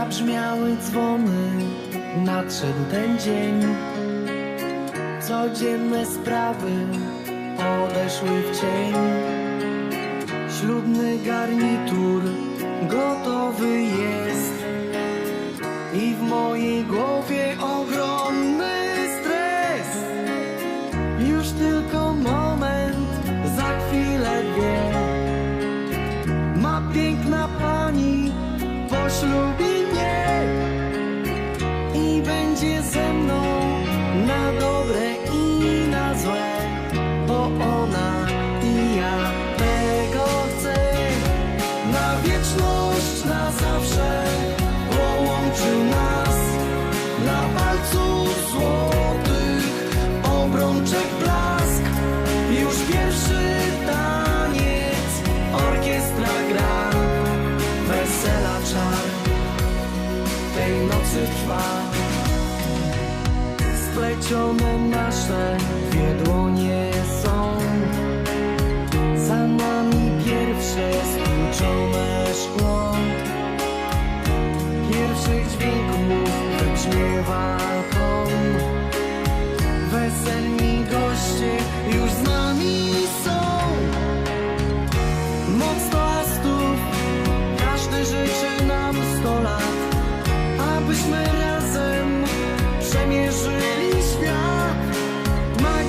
Zabrzmiały dzwony, nadszedł ten dzień. Codzienne sprawy odeszły w cień. Ślubny garnitur gotowy jest. I w mojej głowie ogromny stres. Już tylko moment, za chwilę wie. Ma piękna pani poślubi mnie i będzie ze mną na dobre i na złe, bo ona i ja tego chcę. Na wieczność, na zawsze połączył nas na Splecione nasze dwie dłonie są, za nami pierwsze stłuczone szkło. Pierwszych dźwięków wybrzmiewa ton. Weselni goście już z nami są. Moc toastów, każdy życzy nam sto lat, abyśmy razem przemierzyli.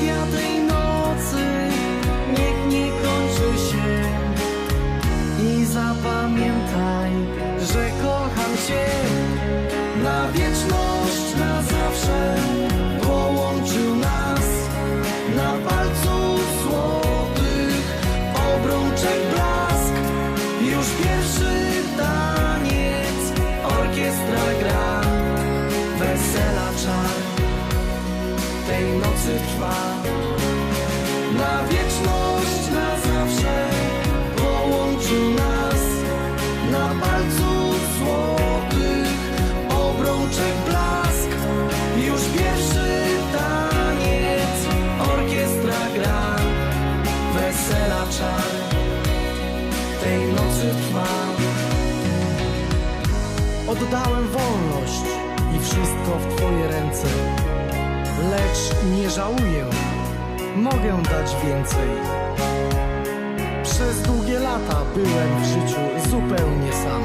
Magia tej nocy niech nie kończy się. I zapamiętaj, że kocham cię na wieczność, tej nocy trwa. Na wieczność, na zawsze połączył nas na palcu złotych obrączek blask. Już pierwszy taniec orkiestra gra, wesela czar tej nocy trwa. Oddałem wolność lecz nie żałuję, mogę dać więcej. Przez długie lata byłem w życiu zupełnie sam.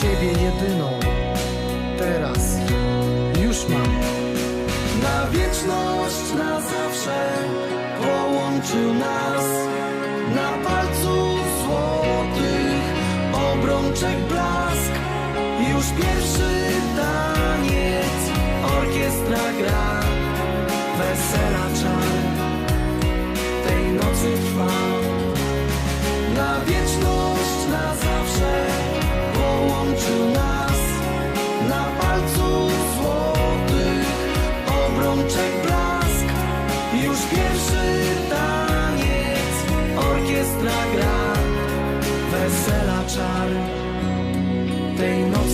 Ciebie jedyną, teraz już mam. Na wieczność, na zawsze połączył nas na palcu złotych obrączek blask. Już pierwszy wesela czar. Tej nocy trwa na wieczność, na zawsze połączył nas na palcu złotych obrączek blask. Już pierwszy taniec orkiestra gra wesela czar. Tej nocy